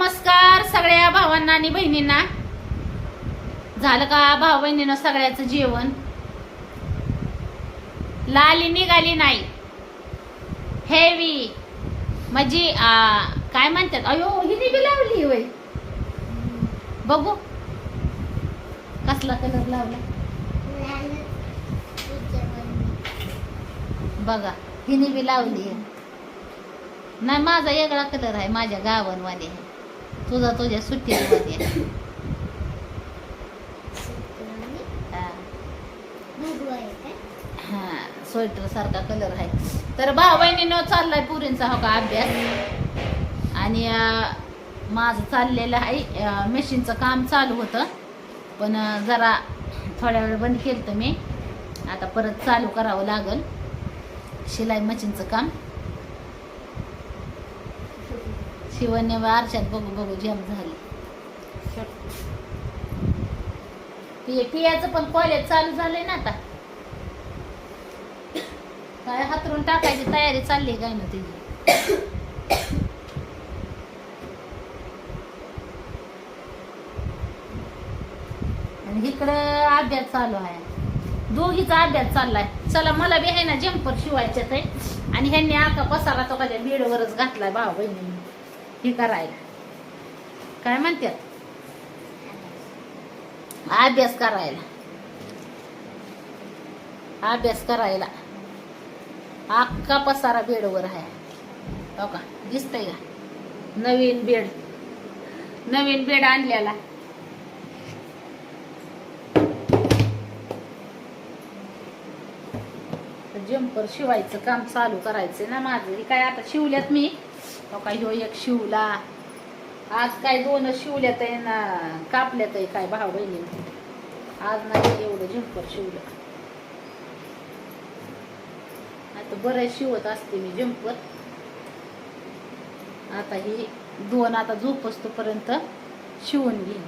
नमस्कार सगळ्या भावांना आणि बहिणींना. झालं का भाऊ बहिणीनं सगळ्याचं जेवण? लाली निघाली नाही. हेवी म्हणजे काय म्हणतात? अयो हिने बी लावली वय. बघू. कसला कलर लावला? बघा हिने बी लावली नाही माझा वेगळा कलर आहे माझ्या गावांमध्ये तुझा तुझ्या सुट्टीमध्ये. आहे. हा. हा स्वेटर सारखा कलर आहे. तर भाऊ बहिणीनं चाललाय पुरींचा हो का अभ्यास. आणि माझं चाललेलं आहे मशीनचं काम चालू होतं. पण जरा थोड्या वेळ बंद केलं तर मी. आता परत चालू करावं लागल. शिलाई मशीनचं काम. शिवने आरशात बघू बघू जम झाली. पियाचं पण कॉलेज चालू झालंय ना आता. काय हातरून टाकायची तयारी चालली काय ना तिची. आणि इकडं अभ्यास चालू आहे. दोघीचा अभ्यास चाललाय. चला मला बी आहे ना जम्पर शिवायचे आहे. आणि ह्यांनी आका पसारा तो कधी बेडवरच घातलाय भाऊ बहिणी हे करायला. काय म्हणतात अभ्यास करायला. अभ्यास करायला. अख्खा पसारा बेडवर आहे. हो का? दिसतंय का? नवीन बेड. नवीन बेड आणलेला. जम्पर शिवायचं काम चालू करायचं ना माझं. काय आता शिवल्यात मी? काय ह्यो एक शिवला. आज काय दोन शिवल्यात आहे ना कापल्यात आहे काय भाव बहिणी आज नाही एवढं झुंपर शिवलं. आता बरेच शिवत असते मी जम्पर आता ही दोन आता झोपस्तोपर्यंत शिवून घेईन.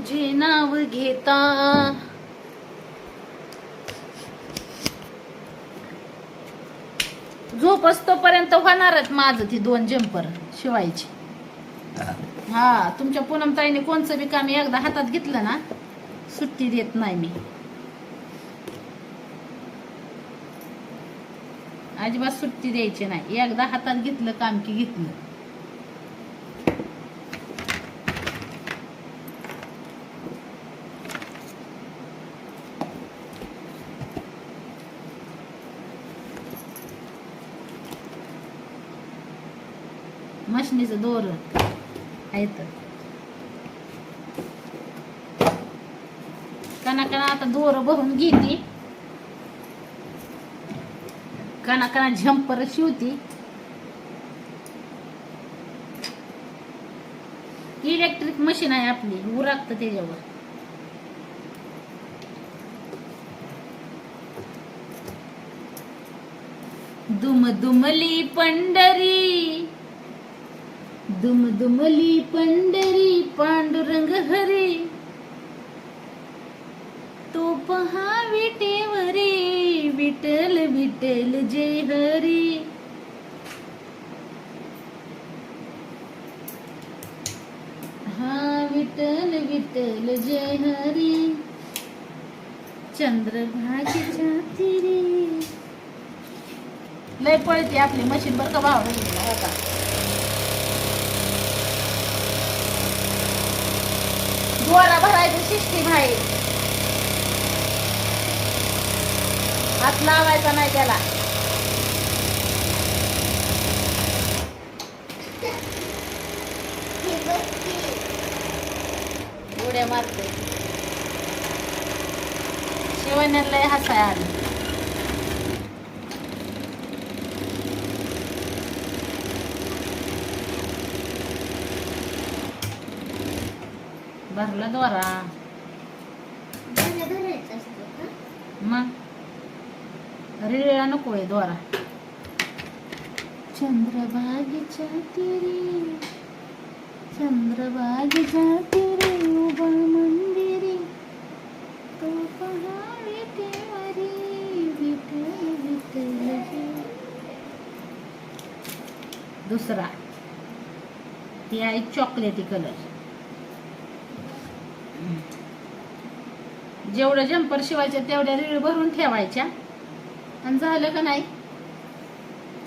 तुझे नाव घेता. झोप असतोपर्यंत होणारच माझं ती दोन जम्पर शिवायची. हा तुमच्या पूनम ताईने कोणचं बी काम एकदा हातात घेतलं ना सुट्टी देत नाही मी. अजिबात सुट्टी द्यायची नाही. एकदा हातात घेतलं काम की घेतलं. मशनीचं दोर आहे तर कना आता दोरं भरून घेते कना कना झंपर शिवती इलेक्ट्रिक मशीन आहे आपली. उरागतं त्याच्यावर. दुम दुमली पंढरी. दुम दुमली पंढरी पांडुरंग हरी. तो पहा विटेवरे विठल विठल जय हरी. हा विठल विठल जय हरी. चंद्रभागेच्या तिरी लय पळते आपली मशीन बरं का भाव हो भरायची दोरा भरायचं सिस्टीम आहे हात लावायचा नाही त्याला. उड्या मारते शिवण्याला लय हसाय आली. भरला दोरा मग? रेळा नको आहे दोरा चंद्रभागेच्या तिरी चंद्रभागेच्या तिरी उभा मंदिरी. तो पहाडी तेवारी दुसरा. ती आहे चॉकलेटी कलर जेवढं जंपर शिवायच्या तेवढ्या रीळ भरून ठेवायच्या. आणि झालं का नाही?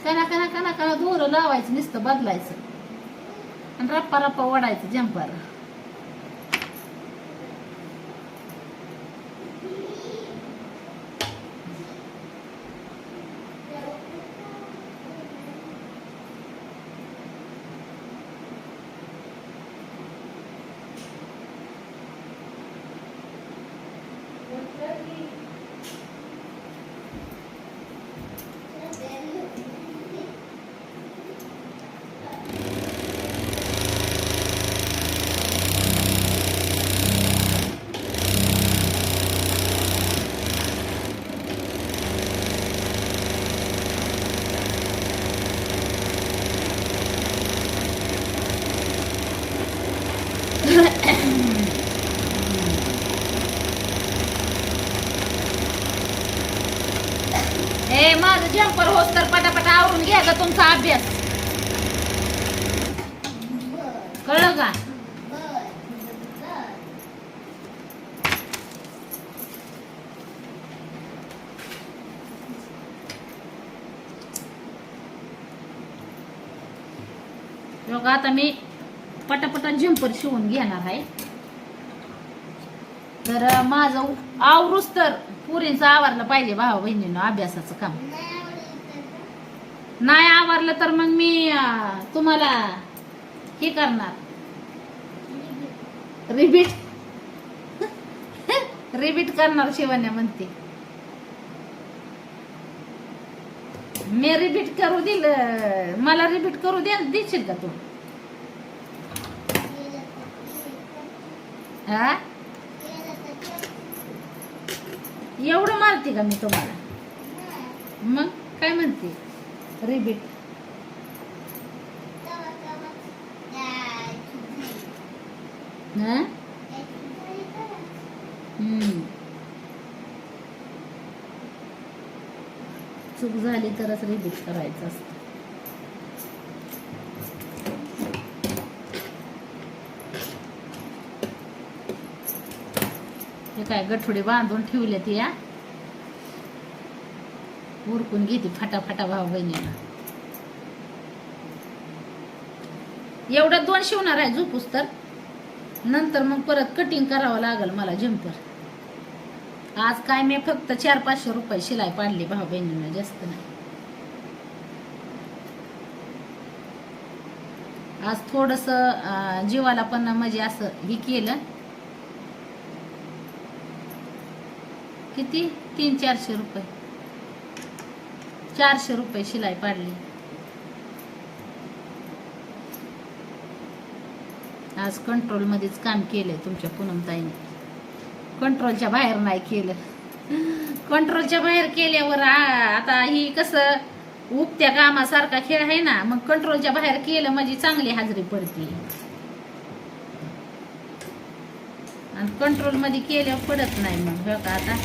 कणा कणा कणा कणा दोरं लावायचं नुसतं बदलायचं. आणि रप्पा रप्पा ओढायचं जंपर ए माझं जम्पर होत तर पटापट आवरून घ्या का तुमचा अभ्यास. कळलं का? आता मी पटापटा जंपर शिवून घेणार आहे. तर माझं आवरूच तर पुरींचं आवरलं पाहिजे भाऊ बहिणीनं अभ्यासाचं काम. नाही आवरलं तर मग मी तुम्हाला हे करणार. रिपीट रिपीट करणार शिवण्या म्हणते. मी रिपीट करू दिल मला रिपीट करू दे देशील का तू? हा एवढं मारते का मी तुम्हाला? मग काय म्हणते? रिबीट हा? हम्म. चूक झाली तरच रिबीट करायचं असतं. काय गठुडे बांधून ठेवले ती या उरकून घेते फटाफटा भाऊ बहिणीला. एवढं दोन शिवणार आहे झोपूस तर. नंतर मग परत कटिंग करावं लागल मला जम्पर आज काय मी फक्त चार पाचशे रुपये शिलाई पाडली भाऊ बहिणींना जास्त नाही. आज थोडस जीवाला पण म्हणजे असं हे केलं. किती? तीन चारशे रुपये. चारशे रुपये शिलाई पाडली. आज कंट्रोल मध्येच काम केलंय तुमच्या पूनमताईने. कंट्रोलच्या बाहेर नाही केलं. कंट्रोलच्या बाहेर केल्यावर आता ही कसं उपत्या कामासारखा खेळ आहे ना मग कंट्रोलच्या बाहेर केलं म्हणजे चांगली हाजरी पडते. आणि कंट्रोलमध्ये केल्यावर पडत नाही मग बघ का आता?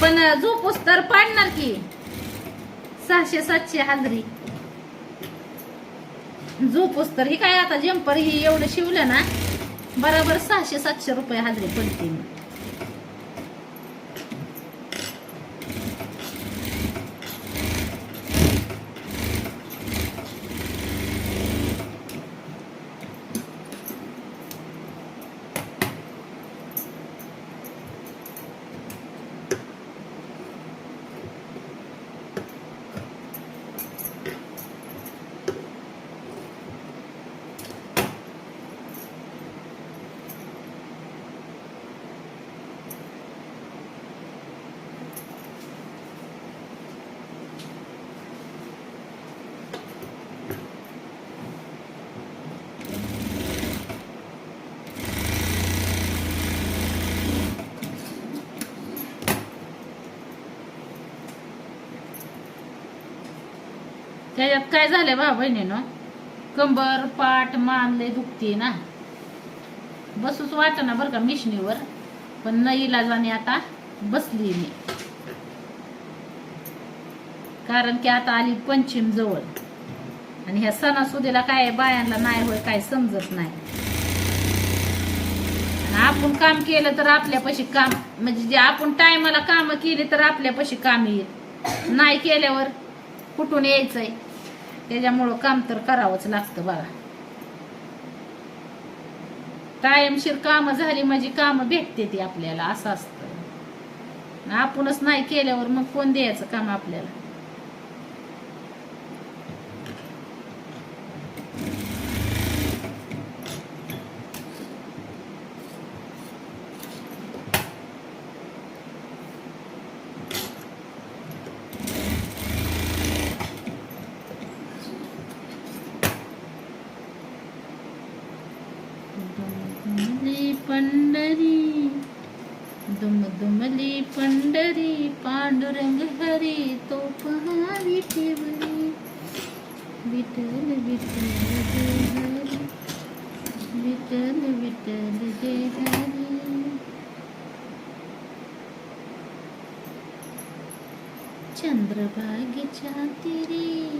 पण झोपूस तर पाडणार की. सहाशे सातशे हाजरी झोपूस तर ही काय आता जम्पर ही एवढं शिवलं ना बरोबर सहाशे सातशे रुपये हाजरी पडते मग. त्याच्यात काय झालंय भाऊ बहिणीनं? कंबर पाठ मान लय दुखते ना. बसूच वाटना बरं का मिशनीवर. पण न इलाजाने आता बसली मी. कारण की आता आली पंचिम जवळ. आणि ह्या सणासुदीला काय बायांना नाही होय काय समजत नाही. आपण काम केलं तर आपल्यापाशी काम म्हणजे जे आपण टायमाला कामं केली तर आपल्यापाशी काम येईल. नाही केल्यावर कुठून यायचंय? त्याच्यामुळं काम तर करावंच लागतं बघा. कायमशीर कामं झाली म्हणजे कामं भेटते ती आपल्याला असं असतं. आपणच नाही केल्यावर मग कोण द्यायचं काम आपल्याला दुमदुमली पंढरी दुमदुमली पंढरी पांडुरंग हरी तो पहावी ठेवली. विठल विठल जय हरी विठल विठल जय हरी. चंद्रभागेच्या तिरी.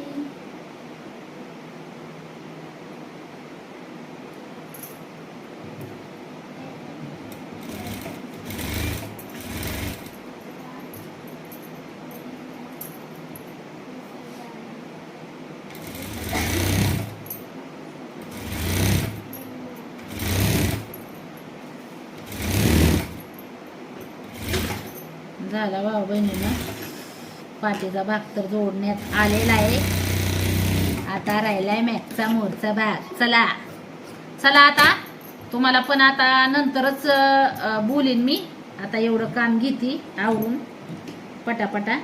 झाला भाऊ बहिणीनं. पाठीचा भाग तर जोडण्यात आलेला आहे. आता राहिलाय मॅकचा मोरचा भाग. चला. चला आता. तुम्हाला पण आता नंतरच बोलेन बोलीन मी. आता एवढं काम घेते आवरून. पटापटा.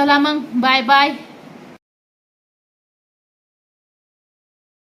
चला मग. Bye bye